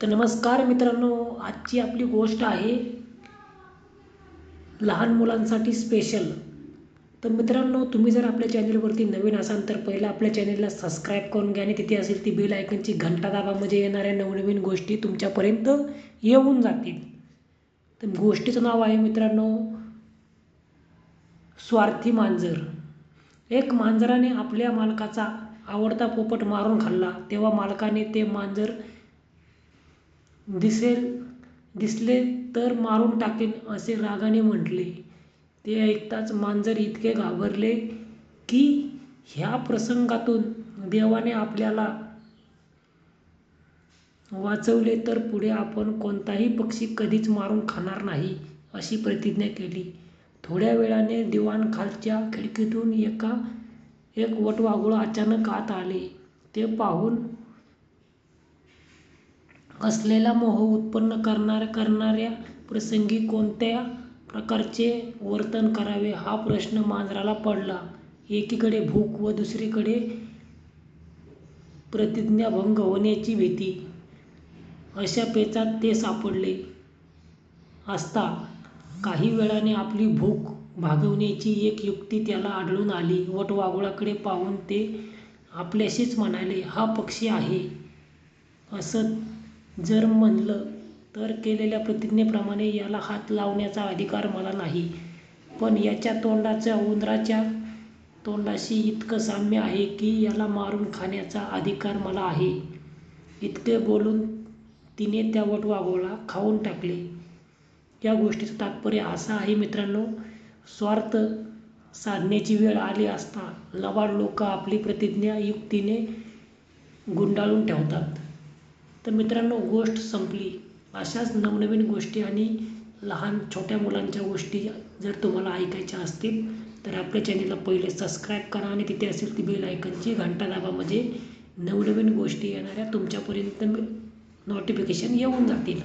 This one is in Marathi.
तर नमस्कार मित्रांनो आजची आपली गोष्ट आहे लहान मुलांसाठी स्पेशल तर मित्रांनो तुम्ही जर आपल्या चॅनलवरती नवीन असाल तर पहिलं आपल्या चॅनलला सबस्क्राईब करून घ्या आणि तिथे असेल ती बेल आयकनची घंटा दाबा म्हणजे येणाऱ्या नवनवीन गोष्टी तुमच्यापर्यंत येऊन जातील. तर गोष्टीचं नाव आहे मित्रांनो स्वार्थी मांजर. एक मांजराने आपल्या मालकाचा आवडता पोपट मारून खाल्ला तेव्हा मालकाने ते मांजर दिसेल दिसले तर मारून टाकेन असे रागाने म्हटले. ते ऐकताच मांजर इतके घाबरले की ह्या प्रसंगातून देवाने आपल्याला वाचवले तर पुढे आपण कोणताही पक्षी कधीच मारून खाणार नाही अशी प्रतिज्ञा केली. थोड्या वेळाने दिवाणखालच्या खिडकीतून एका एक वटवाघूळ अचानक आत आले. ते पाहून असलेला मोह उत्पन्न करणार करणाऱ्या प्रसंगी कोणत्या प्रकारचे वर्तन करावे हा प्रश्न मांजराला पडला. एकीकडे भूक व दुसरीकडे प्रतिज्ञाभंग होण्याची भीती. अशा पेचात ते सापडले. असता काही वेळाने आपली भूक भागवण्याची एक युक्ती त्याला आढळून आली. वटवाघुळाकडे पाहून ते आपल्याशीच म्हणाले हा पक्षी आहे. असं जर म्हणलं तर केलेल्या प्रतिज्ञेप्रमाणे याला हात लावण्याचा अधिकार मला नाही. पण याच्या तोंडाच्या उंदराच्या तोंडाशी इतकं साम्य आहे की याला मारून खाण्याचा अधिकार मला आहे. इतके बोलून तिने त्या वटवाघूळाला खाऊन टाकले. या गोष्टीचं तात्पर्य असं आहे मित्रांनो स्वार्थ साधण्याची वेळ आली असता लबाड लोक आपली प्रतिज्ञा युक्तीने गुंडाळून ठेवतात. तर मित्रांनो गोष्ट संपली. अशाच नवनवीन गोष्टी आणि लहान छोट्या मुलांच्या गोष्टी जर तुम्हाला ऐकायच्या असतील तर आपल्या चॅनलला पहिले सबस्क्राईब करा आणि तिथे असेल ती बेल ऐकनची घंटा दाबा म्हणजे नवनवीन गोष्टी येणाऱ्या तुमच्यापर्यंत नोटिफिकेशन येऊन जातील.